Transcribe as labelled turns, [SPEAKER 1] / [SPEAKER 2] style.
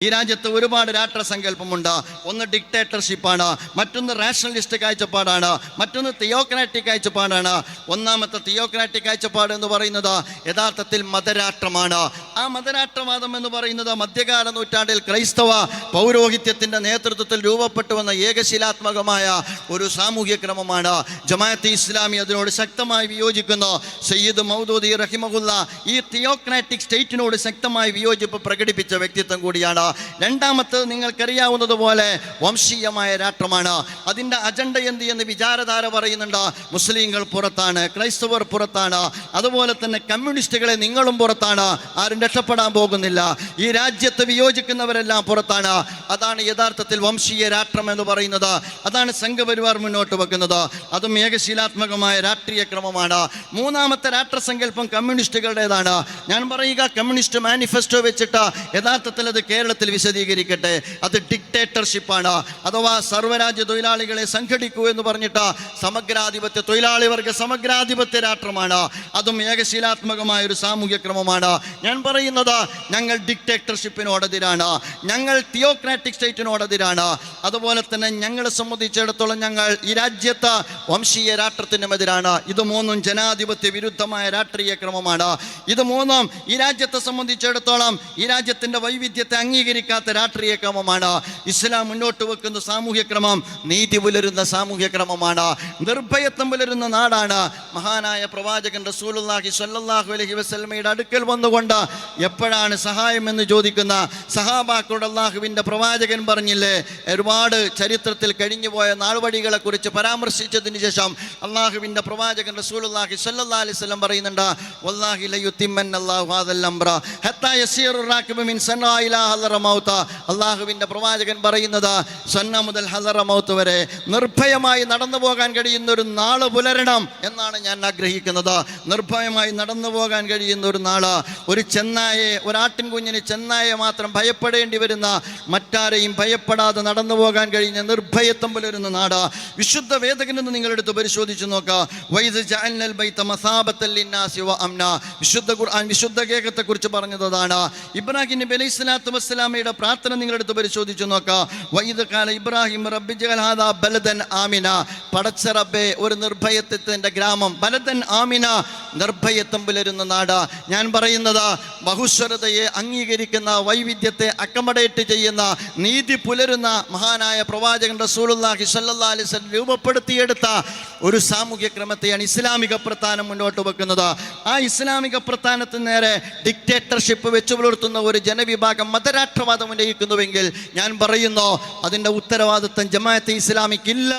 [SPEAKER 1] ഈ രാജ്യത്ത് ഒരുപാട് രാഷ്ട്രസങ്കല്പമുണ്ട് ഒന്ന് ഡിക്റ്റേറ്റർഷിപ്പാണ് മറ്റൊന്ന് റാഷണലിസ്റ്റ് കാഴ്ചപ്പാടാണ് മറ്റൊന്ന് തിയോക്രാറ്റിക് കാഴ്ചപ്പാടാണ്. ഒന്നാമത്തെ തിയോക്രാറ്റിക് കാഴ്ചപ്പാട് എന്ന് പറയുന്നത് യഥാർത്ഥത്തിൽ മതരാഷ്ട്രമാണ്. ആ മതരാഷ്ട്രവാദം എന്ന് പറയുന്നത് മധ്യകാല നൂറ്റാണ്ടിൽ ക്രൈസ്തവ പൗരോഹിത്യത്തിന്റെ നേതൃത്വത്തിൽ രൂപപ്പെട്ടു വന്ന ഏകശിലാത്മകമായ ഒരു സാമൂഹ്യ ക്രമമാണ്. ജമാഅത്ത് ഇസ്ലാമി അതിനോട് ശക്തമായി വിയോജിക്കുന്നു. സയ്യിദ് മൗദൂദി റഹിമഹുല്ല ഈ തിയോക്രാറ്റിക് സ്റ്റേറ്റിനോട് ശക്തമായി വിയോജിപ്പ് പ്രകടിപ്പിച്ച വ്യക്തിത്വം കൂടിയാണ്. രണ്ടാമത്തത് നിങ്ങൾക്കറിയാവുന്നതുപോലെ വംശീയമായ രാഷ്ട്രമാണ്. അതിന്റെ അജണ്ട എന്ത് എന്ന് വിചാരധാര പറയുന്നുണ്ട്. മുസ്ലിങ്ങൾ പുറത്താണ് ക്രൈസ്തവർ പുറത്താണ് അതുപോലെ തന്നെ കമ്മ്യൂണിസ്റ്റുകളെ നിങ്ങളും പുറത്താണ്. ആരും രക്ഷപ്പെടാൻ പോകുന്നില്ല. ഈ രാജ്യത്ത് വിയോജിക്കുന്നവരെല്ലാം പുറത്താണ്. അതാണ് യഥാർത്ഥത്തിൽ വംശീയ രാഷ്ട്രം എന്ന് പറയുന്നത്. അതാണ് സംഘപരിവാർ മുന്നോട്ട് വെക്കുന്നത്. അതും ഏകശീലാത്മകമായ രാഷ്ട്രീയ ക്രമമാണ്. മൂന്നാമത്തെ രാഷ്ട്രസങ്കല്പം കമ്മ്യൂണിസ്റ്റുകളുടേതാണ്. ഞാൻ പറയുക കമ്മ്യൂണിസ്റ്റ് മാനിഫെസ്റ്റോ വെച്ചിട്ട് യഥാർത്ഥത്തിൽ അത് കേരളത്തിൽ വിശദീകരിക്കട്ടെ. അത് ഡിക്റ്റേറ്റർഷിപ്പാണ് അഥവാ സർവരാജ്യ തൊഴിലാളികളെ സംഘടിക്കൂ എന്ന് പറഞ്ഞിട്ട് സമഗ്രാധിപത്യ തൊഴിലാളി വർഗ സമഗ്രാധിപത്യ രാഷ്ട്രമാണ്. അതും ഏകശീലാത്മകമായ ഒരു സാമൂഹ്യ ക്രമമാണ്. ഞാൻ പറയുന്നത് ഞങ്ങൾ ഡിക്റ്റേറ്റർഷിപ്പിനോടെതിരാണ് ഞങ്ങൾ തിയോക്രാറ്റിക് സ്റ്റേറ്റിനോടെതിരാണ് അതുപോലെ തന്നെ ഞങ്ങളെ സംബന്ധിച്ചിടത്തോളം ഞങ്ങൾ ഈ രാജ്യത്ത് വംശീയ രാഷ്ട്രത്തിനും എതിരാണ്. ഇത് മൂന്നും ജനാധിപത്യ വിരുദ്ധമായ രാഷ്ട്രീയ ക്രമമാണ്. ഇത് മൂന്നും ഈ രാജ്യത്തെ സംബന്ധിച്ചിടത്തോളം ഈ രാജ്യത്തിന്റെ വൈവിധ്യത്തെ അംഗീകരിക്കാത്ത രാഷ്ട്രീയ ക്രമമാണ്. ഇസ്ലാം മുന്നോട്ട് വെക്കുന്ന സാമൂഹ്യ ക്രമം നീതി പുലരുന്ന സാമൂഹ്യ ക്രമമാണ്. നിർഭയത്വം പുലരുന്ന നാടാണ്. മഹാനായ പ്രവാചകൻ റസൂലുള്ളാഹി സ്വല്ലല്ലാഹു അലൈഹി വസല്ലമയുടെ അടുക്കൽ വന്നുകൊണ്ട് എപ്പോഴാണ് സഹായം എന്ന് ചോദിക്കുന്ന സഹാബാക്കളുടെ അള്ളാഹുവിന്റെ പ്രവാചകൻ പറഞ്ഞില്ലേ ഒരുപാട് ചരിത്രത്തിൽ കഴിഞ്ഞുപോയ നാൾവഴികളെ കുറിച്ച് പരാമർശിച്ചതിന് ശേഷം അള്ളാഹുവിന്റെ പ്രവാചകൻ റസൂലുള്ളാഹി സ്വല്ലല്ലാഹു അലൈഹി വസല്ലം പറയുന്നുണ്ട് വല്ലാഹി ലയുത്തിമ്മൻ അല്ലാഹു ഹാദൽ അംറ ഹത്താ യസീറു റാകിബു മിൻ സന്നാ ഇലാ ഹദറ മൗത അള്ളാഹുവിന്റെ പ്രവാചകൻ പറയുന്നത് സന്ന മുതൽ ഹസറ മൗത്ത് വരെ നിർഭയമായി നടന്നു പോകാൻ കഴിയുന്ന ഒരു നാൾ പുലരണം എന്നാണ് ഞാൻ ആഗ്രഹിക്കുന്നത്. നിർഭയമായി നടന്നു പോകാൻ കഴിയുന്ന ഒരു നാൾ ഒരു ചെന്നായെ ഒരാട്ടിൻ കുഞ്ഞിന് ചെന്നായെ മാത്രം ഭയപ്പെടേണ്ടി വരുന്ന മറ്റാരെയും ഭയപ്പെടാതെ നടന്നു പോകാൻ കഴിഞ്ഞ നിർഭയത്വം പുലരുന്ന നാട്. വിശുദ്ധ വേദകനെന്ന് നിങ്ങളെടുത്ത് പരിശോധിച്ച് നോക്കുക വൈദ് വിശുദ്ധ ഖുർആൻ വിശുദ്ധ കേകത്തെ കുറിച്ച് പറഞ്ഞതാണ്. ഇബ്രാഹിം നബി അലൈഹി സ്വലാത്തു വസ്സലാമയുടെ പ്രാർത്ഥന നിങ്ങളെടുത്ത് പരിശോധിച്ചു നോക്കാം. വൈദ് കാല ഇബ്രാഹിം റബ്ബി ജഅൽ ഹാദാ ബലദൻ ആമിന. പടച്ച റബ്ബേ ഒരു നിർഭയത്വത്തിന്റെ ഗ്രാമം. ബലദൻ ആമിന നിർഭയത്വം പുലരുന്ന നാട്. ഞാൻ പറയുന്നത് ബഹുസ്വരതയെ അംഗീകരിക്കുന്ന വൈവിധ്യത്തെ അക്കമഡേറ്റ് ചെയ്യുന്ന നീതി പുലരുന്ന മഹാനായ പ്രവാചകൻ റസൂലുള്ളാഹി സ്വല്ലല്ലാഹി അലൈഹി വസല്ലം രൂപപ്പെടുത്തിയെടുത്ത ഒരു സാമൂഹ്യ ക്രമത്തെയാണ് ഇസ്ലാമിക പ്രസ്ഥാനം മുന്നോട്ട് വെക്കുന്നത്. ആ ഇസ്ലാമിക പ്രസ്ഥാനത്തിന് നേരെ ഡിക്റ്റേറ്റർഷിപ്പ് വെച്ചു പുലർത്തുന്ന ഒരു ജനവിഭാഗം മതരാഷ്ട്രവാദം ഉന്നയിക്കുന്നുവെങ്കിൽ ഞാൻ പറയുന്നു അതിന്റെ ഉത്തരവാദിത്വം ജമാഅത്തെ ഇസ്ലാമിക്കില്ല.